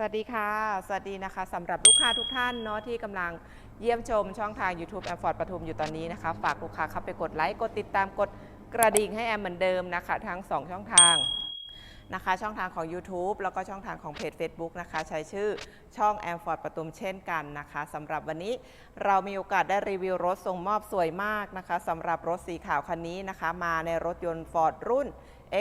สวัสดีค่ะ สวัสดีนะคะสำหรับลูกค้าทุกท่านเนาะที่กำลังเยี่ยมชมช่องทาง YouTube แอมฟอร์ดปทุมอยู่ตอนนี้นะคะ ฝากลูกค้าเข้าไปกดไลค์ กดติดตามกดกระดิ่งให้แอมเหมือนเดิมนะคะ ทั้ง 2 ช่องทางนะคะ ช่องทางของ YouTube แล้วก็ช่องทางของเพจ Facebook นะคะ ใช้ชื่อช่องแอมฟอร์ดปทุมเช่นกันนะคะสำหรับวันนี้เรามีโอกาสได้รีวิวรถส่งมอบสวยมากนะคะสำหรับรถสีขาวคันนี้นะคะ มาในรถยนต์ Ford รุ่น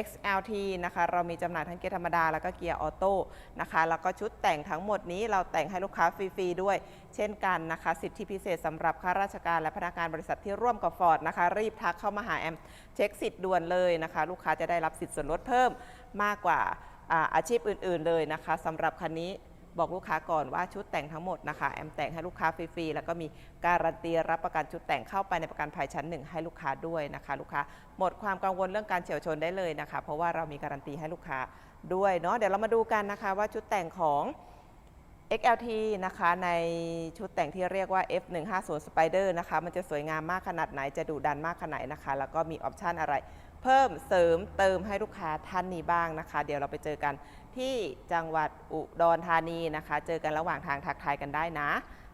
XLT นะคะเรามีจำหน่ายทั้งเกียร์ธรรมดา แล้วก็เกียร์ออโต้นะคะแล้วก็ชุดแต่งทั้งหมดนี้เราแต่งให้ลูกค้าฟรีๆด้วย เช่นกันนะคะสิทธิพิเศษสำหรับข้าราชการและพนักงานบริษัทที่ร่วมกับฟอร์ดนะคะรีบทักเข้ามาหาแอมเช็คสิทธิ์ด่วนเลยนะคะ ลูกค้าจะได้รับสิทธิ์ส่วนลดเพิ่มมากกว่าอาอาชีพอื่น ๆ เลยนะคะสำหรับคันนี้ บอกลูกค้าก่อนว่าชุดแต่งทั้งหมดนะคะแอมแต่งให้ลูกค้าฟรีๆแล้วก็มีการันตีรับประกันชุดแต่งเข้าไปในประกันภัยชั้นหนึ่งให้ลูกค้าด้วยนะคะ ลูกค้าหมดความกังวลเรื่องการเฉียวชนได้เลยนะคะ เพราะว่าเรามีการันตีให้ลูกค้าด้วยเนาะเดี๋ยวเรามาดูกันนะคะว่าชุดแต่งของ XLT นะคะในชุดแต่งที่เรียกว่า F150 Spider นะคะมันจะสวยงามมากขนาดไหนจะดุดันมากขนาดไหนนะคะ แล้วก็มีออปชันอะไร เพิ่มเสริมเติมให้ลูกค้าท่านนี้บ้างนะคะ เดี๋ยวเราไปเจอกัน ที่จังหวัดอุดรธานีนะคะ เจอกันระหว่างทางทักทายกันได้นะ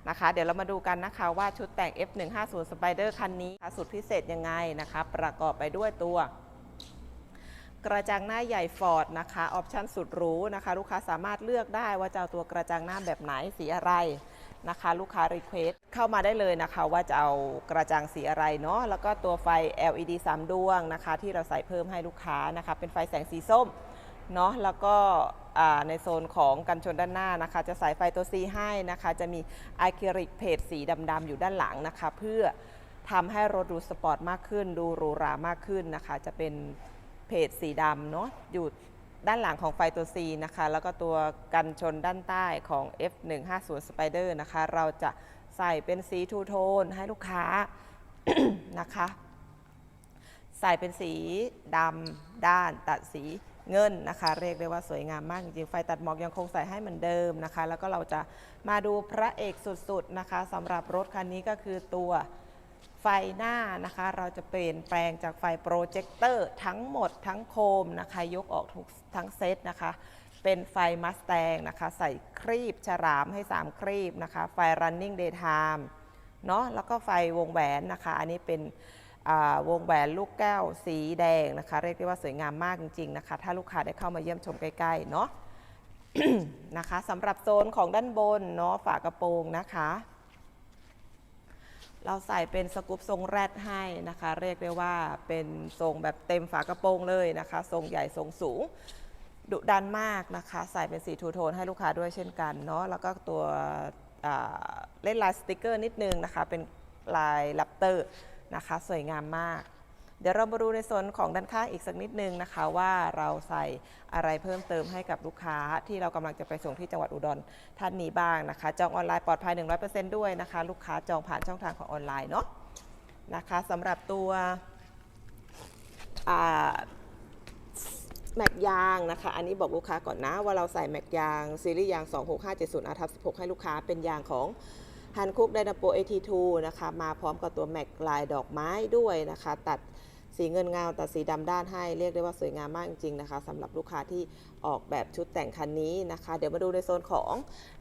นะคะ เดี๋ยวเรามาดูกันนะคะว่าชุดแต่ง F150 Spider คันนี้สุดพิเศษยังไงนะคะ ประกอบไปด้วยตัวกระจังหน้าใหญ่ฟอร์ดนะคะออปชันสุดหรูนะคะ ลูกค้าสามารถเลือกได้ว่าจะเอาตัวกระจังหน้าแบบไหนสีอะไรนะคะ ลูกค้ารีเควสเข้ามาได้เลยนะคะว่าจะเอากระจังสีอะไรเนาะแล้วก็ตัวไฟ LED 3 ดวงนะคะ ที่เราใส่เพิ่มให้ลูกค้านะคะ เป็นไฟแสงสีส้ม เนาะแล้วก็ในโซนของกันชนด้านหน้านะคะ จะใส่ไฟตัว C ให้นะคะ จะมีอะคริลิกเพจสีดำๆอยู่ด้านหลังนะคะ เพื่อทำให้รถดูสปอร์ตมากขึ้น ดูหรูหรามากขึ้นนะคะ จะเป็นเพจสีดำเนาะอยู่ด้านหลังของไฟตัว C นะคะ แล้วก็ตัวกันชนด้านใต้ของ F150 Spider นะคะ เราจะใส่เป็นสีทูโทนให้ลูกค้านะคะ ใส่เป็นสีดำด้านตัดสี เงินนะคะ เรียกได้ว่าสวยงามมากจริงๆ ไฟตัดหมอกยังคงใส่ให้เหมือนเดิมนะคะ แล้วก็เราจะมาดูพระเอกสุดๆนะคะสำหรับรถคันนี้ก็คือตัวไฟหน้านะคะ เราจะเปลี่ยนแปลงจากไฟโปรเจคเตอร์ทั้งหมดทั้งโคมนะคะ ยกออกทุกทั้งเซตนะคะ เป็นไฟมัสแตงนะคะ ใส่ครีบฉลามให้ 3 ครีบนะคะ ไฟ running daytime เนาะแล้วก็ไฟวงแหวนนะคะ อันนี้เป็น วงแหวนลูกแก้วสีแดงนะคะ เรียกได้ว่าสวยงามมากจริงๆนะคะ ถ้าลูกค้าได้เข้ามาเยี่ยมชมใกล้ๆเนาะนะคะสำหรับโซนของด้านบนเนาะฝากระโปรงนะคะ เราใส่เป็นสกู๊ปทรงแรดให้นะคะ เรียกได้ว่าเป็นทรงแบบเต็มฝากระโปรงเลยนะคะ ทรงใหญ่ทรงสูงดุดันมากนะคะ ใส่เป็นสีทูโทนให้ลูกค้าด้วยเช่นกันเนาะแล้วก็ตัวเล่นลายสติกเกอร์นิดนึงนะคะ เป็นลายลับเตอร์ นะคะ สวยงามมาก เดี๋ยวเรามาดูในโซนของด้านข้างอีกสักนิดนึงนะคะ ว่าเราใส่อะไรเพิ่มเติมให้กับลูกค้าที่เรากำลังจะไปส่งที่จังหวัดอุดรท่านนี้บ้างนะคะ จองออนไลน์ปลอดภัย 100%ด้วยนะคะ ลูกค้าจองผ่านช่องทางของออนไลน์เนาะนะคะสำหรับตัวแม็กยางนะคะ อันนี้บอกลูกค้าก่อนนะว่าเราใส่แม็กยางซีรีส์ยาง 26570 r ทับ16 ให้ลูกค้าเป็นยางของ ฮันคุกไดนาโป AT2 นะคะมาพร้อมกับตัวแม็กลายดอกไม้ด้วยนะคะ ตัดสีเงินเงาตัดสีดำด้านให้เรียกได้ว่าสวยงามมากจริงๆนะคะสำหรับลูกค้าที่ออกแบบชุดแต่งคันนี้นะคะ เดี๋ยวมาดูในโซนของ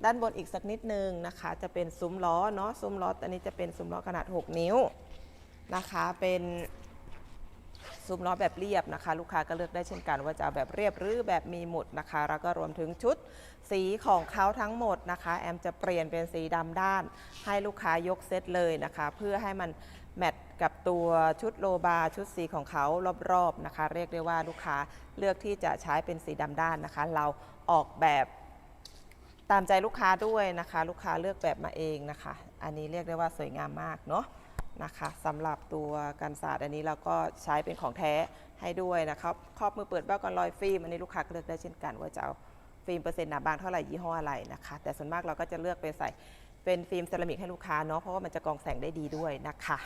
ด้านบนอีกสักนิดนึงนะคะ จะเป็นซุ้มล้อเนาะซุ้มล้ออันนี้จะเป็นซุ้มล้อขนาด 6 นิ้วนะคะ เป็น ซุ้มล้อแบบเรียบนะคะ ลูกค้าก็เลือกได้เช่นกัน ว่าจะเอาแบบเรียบหรือแบบมีหมุดนะคะ แล้วก็รวมถึงชุดสีของเขาทั้งหมดนะคะ แอมจะเปลี่ยนเป็นสีดำด้าน ให้ลูกค้ายกเซตเลยนะคะ เพื่อให้มันแมทกับตัวชุดโลบาชุดสีของเขารอบๆนะคะ เรียกได้ว่าลูกค้าเลือกที่จะใช้เป็นสีดำด้านนะคะ เราออกแบบตามใจลูกค้าด้วยนะคะ ลูกค้าเลือกแบบมาเองนะคะ อันนี้เรียกได้ว่าสวยงามมากเนาะ นะคะสำหรับตัวกันศาสตร์อันนี้เราก็ใช้เป็นของแท้ให้ด้วยนะครับครอบมือเปิดเบ้ากันรอยฟิล์มอันนี้ลูกค้าเลือกได้เช่นกัน ว่าจะเอาฟิล์มเปอร์เซ็นต์หนาบางเท่าไหร่ยี่ห้ออะไรนะคะ แต่ส่วนมากเราก็จะเลือกเป็นใส่เป็นฟิล์มเซรามิกให้ลูกค้าเนาะเพราะว่ามันจะกรองแสงได้ดีด้วยนะคะ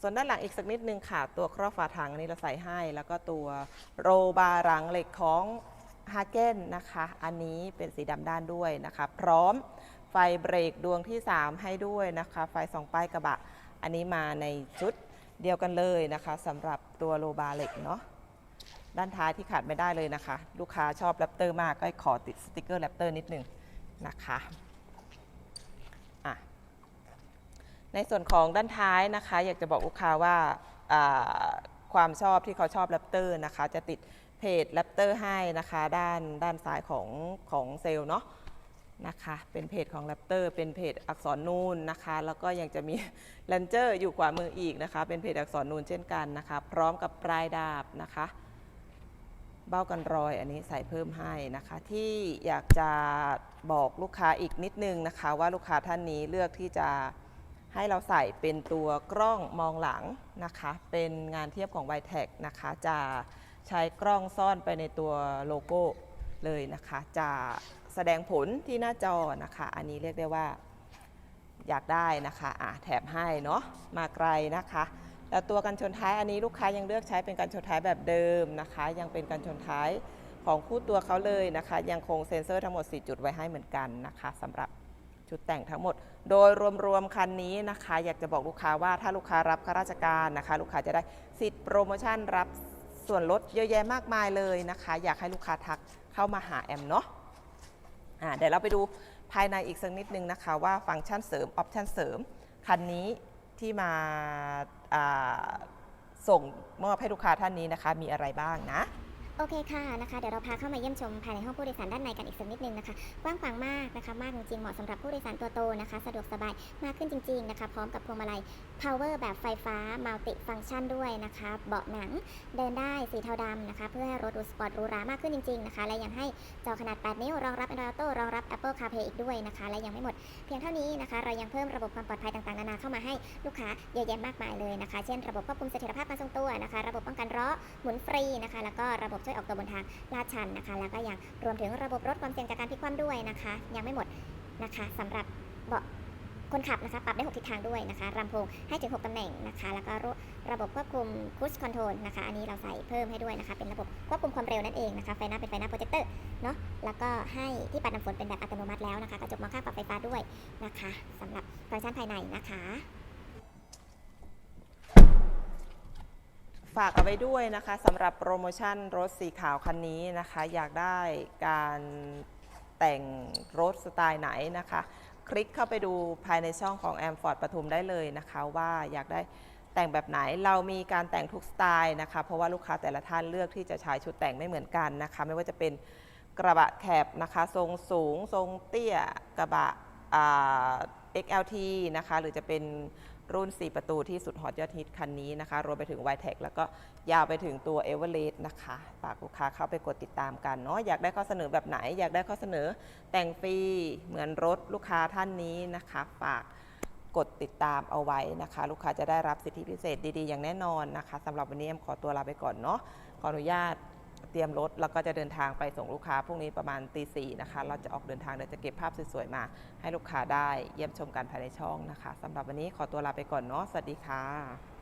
ส่วนด้านหลังอีกสักนิดนึงค่ะ ตัวครอบฝาถังอันนี้เราใส่ให้ แล้วก็ตัวโรบาร์หลังเหล็กของฮาเกนนะคะ อันนี้เป็นสีดำด้านด้วยนะคะ พร้อม ไฟเบรกดวงที่ 3 ให้ด้วยนะคะ ไฟสองป้ายกระบะ อันนี้มาในชุดเดียวกันเลยนะคะสำหรับตัวโลบาร์เหล็กเนาะด้านท้ายที่ขาดไม่ได้เลยนะคะ ลูกค้าชอบแรปเตอร์มากก็ขอติดสติกเกอร์แรปเตอร์นิดหนึ่งนะคะในส่วนของด้านท้ายนะคะ อยากจะบอกลูกค้าว่าอ่าความชอบที่เขาชอบแรปเตอร์นะคะ จะติดเพจแรปเตอร์ให้นะคะ ด้านด้านซ้ายของของเซลล์เนาะ นะคะ เป็นเพจของ Raptor เป็นเพจอักษรนูนนะคะ แล้วก็ยังจะมี l ลนเจอร์อยู่ขวามืออีกนะคะ เป็นเพจอักษรนูนเช่นกันนะคะ พร้อมกับปลายดาบนะคะ เบ้ากันรอยอันนี้ใส่เพิ่มให้นะคะ ที่อยากจะบอกลูกค้าอีกนิดนึงนะคะ ว่าลูกค้าท่านนี้เลือกที่จะให้เราใส่เป็นตัวกล้องมองหลังนะคะ เป็นงานเทียบของ v i t e c นะคะ จะใช้กล้องซ่อนไปในตัวโลโก้เลยนะคะ จะ แสดงผลที่หน้าจอนะคะ อันนี้เรียกได้ว่าอยากได้นะคะอะแถมให้เนาะมาไกลนะคะ แล้วตัวกันชนท้ายอันนี้ลูกค้ายังเลือกใช้เป็นกันชนท้ายแบบเดิมนะคะ ยังเป็นกันชนท้ายของคู่ตัวเขาเลยนะคะ ยังคงเซ็นเซอร์ทั้งหมด 4 จุดไว้ให้เหมือนกันนะคะสำหรับชุดแต่งทั้งหมด โดยรวมๆคันนี้นะคะ อยากจะบอกลูกค้าว่าถ้าลูกค้ารับข้าราชการนะคะ ลูกค้าจะได้สิทธิ์โปรโมชั่นรับส่วนลดเยอะแยะมากมายเลยนะคะ อยากให้ลูกค้าทักเข้ามาหาแอมเนาะ อ่าเดี๋ยวเราไปดูภายในอีกสักนิดนึงนะคะ ว่าฟังก์ชันเสริมออปชันเสริม คันนี้ที่มาาส่งมอบให้ลูกค้าท่านนี้นะคะ มีอะไรบ้างนะ โอเคค่ะนะคะเดี๋ยวเราพาเข้ามาเยี่ยมชมภายในห้องผู้โดยสารด้านในกันอีกสักนิดนึงนะคะกว้างขวางมากนะคะมากจริงๆเหมาะสำหรับผู้โดยสารตัวโตนะคะสะดวกสบายมากขึ้นจริงๆนะคะพร้อมกับพวงมาลัย power แบบไฟฟ้า multi function ด้วยนะคะเบาะหนังเดินได้สีเทาดำนะคะเพื่อให้รถดูสปอร์ตรูรามากขึ้นจริงๆนะคะและยังให้จอขนาด 8 นิ้วรองรับ Android Auto รองรับ Apple CarPlay อีกด้วยนะคะและยังไม่หมด เพียงเท่านี้นะคะเรายังเพิ่มระบบความปลอดภัยต่างๆนานาเข้ามาให้ลูกค้าเยอะแยะมากมายเลยนะคะ เช่น ระบบควบคุมเสถียรภาพการทรงตัวนะคะ ระบบป้องกันล้อหมุนฟรีนะคะแล้วก็ระบบช่วยออกตัวบนทางลาดชันนะคะ แล้วก็ยังรวมถึงระบบลดความเสี่ยงจากการพลิกคว่ำด้วยนะคะ ยังไม่หมดนะคะสำหรับเบาะคนขับนะคะปรับได้ 6 ทิศทางด้วยนะคะลำโพงให้ถึง 6 ตำแหน่งนะคะ แล้วก็ระระบบควบคุมคูชคอนโทรลนะคะ อันนี้เราใส่เพิ่มให้ด้วยนะคะ เป็นระบบควบคุมความเร็วนั่นเองนะคะ ไฟหน้าเป็นไฟหน้าโปรเจคเตอร์เนาะ แล้วก็ให้ที่ปัดน้ำฝนเป็นแบบอัตโนมัติแล้วนะคะ กระจกมองข้างปรับไฟฟ้าด้วยนะคะสำหรับฟังก์ชันภายในนะคะ ฝากเอาไว้ด้วยนะคะสำหรับโปรโมชั่นรถสีขาวคันนี้นะคะ อยากได้การแต่งรถสไตล์ไหนนะคะ คลิกเข้าไปดูภายในช่องของแอมฟอร์ดปทุมได้เลยนะคะ ว่าอยากได้แต่งแบบไหนเรามีการแต่งทุกสไตล์นะคะ เพราะว่าลูกค้าแต่ละท่านเลือกที่จะใช้ชุดแต่งไม่เหมือนกันนะคะ ไม่ว่าจะเป็นกระบะแคบนะคะ ทรงสูง ทรงเตี้ยกระบะอ่า XLT นะคะ หรือจะเป็น รุ่น 4 ประตูที่สุดฮอตยอดฮิตคันนี้นะคะ รวมไปถึง y t e c แล้วก็ยาวไปถึงตัว e v e r e s t นะคะฝากลูกค้าเข้าไปกดติดตามกันเนาะอยากได้ข้อเสนอแบบไหน อยากได้ข้อเสนอแต่งฟรีเหมือนรถลูกค้าท่านนี้นะคะ ฝากกดติดตามเอาไว้นะคะ ลูกค้าจะได้รับสิทธิพิเศษดีๆ อย่างแน่นอนนะคะสำหรับวันนี้เอ็มขอตัวลาไปก่อนเนาะขออนุญาต เตรียมรถแล้วก็จะเดินทางไปส่งลูกค้าพรุ่งนี้ประมาณตีสี่นะคะ เราจะออกเดินทางเดี๋ยวจะเก็บภาพสวยๆมา ให้ลูกค้าได้เยี่ยมชมกันภายในช่องนะคะสำหรับวันนี้ขอตัวลาไปก่อนเนาะสวัสดีค่ะ